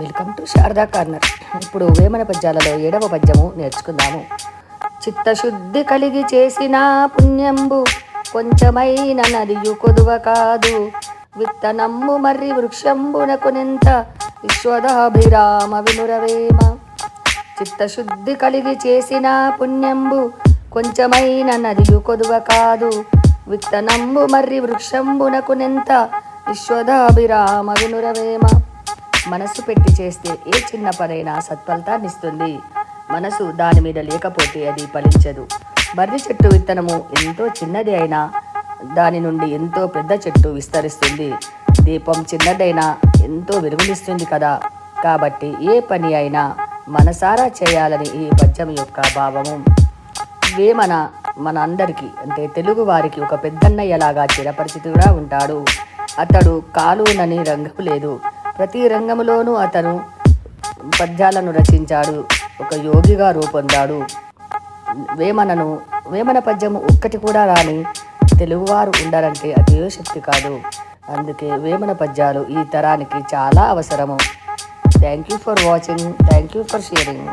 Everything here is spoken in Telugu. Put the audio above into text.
Welcome to Sharada corner. ఇప్పుడు వేమన పద్యాలలో ఏడవ పద్యము నేర్చుకుందాము. చిత్తశుద్ధి కలిగి చేసిన పుణ్యంబు కొంచెమైన నదియు కొదువ కాదు. విత్తనమ్ము మర్రి వృక్షంబునకు నింత విశ్వదాభిరామ వినురవేమ చిత్తశుద్ధి కలిగి చేసిన పుణ్యంబు కొంచెమైన నదియు కొదువ కాదు. విత్తనంబు మర్రి వృక్షంబునకునెంత విశ్వదాభిరామ వినురవేమ మనస్సు పెట్టి చేస్తే ఏ చిన్న పనైనా సత్ఫలితాన్నిస్తుంది. మనసు దాని మీద లేకపోతే అది ఫలించదు. మర్రి చెట్టు విత్తనము ఎంతో చిన్నది అయినా దాని నుండి ఎంతో పెద్ద చెట్టు విస్తరిస్తుంది. దీపం చిన్నదైనా ఎంతో వెలుగునిస్తుంది కదా. కాబట్టి ఏ పని అయినా మనసారా చేయాలని ఈ పద్యం యొక్క భావము. వేమన మన అందరికీ అంటే తెలుగు వారికి ఒక పెద్దన్నయ్యలాగా చిరపరిచితుడా ఉంటాడు. అతడు కాలునని రంగం లేదు. ప్రతి రంగంలోనూ అతను పద్యాలను రచించాడు ఒక యోగిగా రూపొందాడు. వేమనను వేమన పద్యము ఒక్కటి కూడా రాని తెలుగువారు ఉండాలంటే అతిశక్తి కాదు. అందుకే వేమన పద్యాలు ఈ తరానికి చాలా అవసరము. Thank you for watching thank you for sharing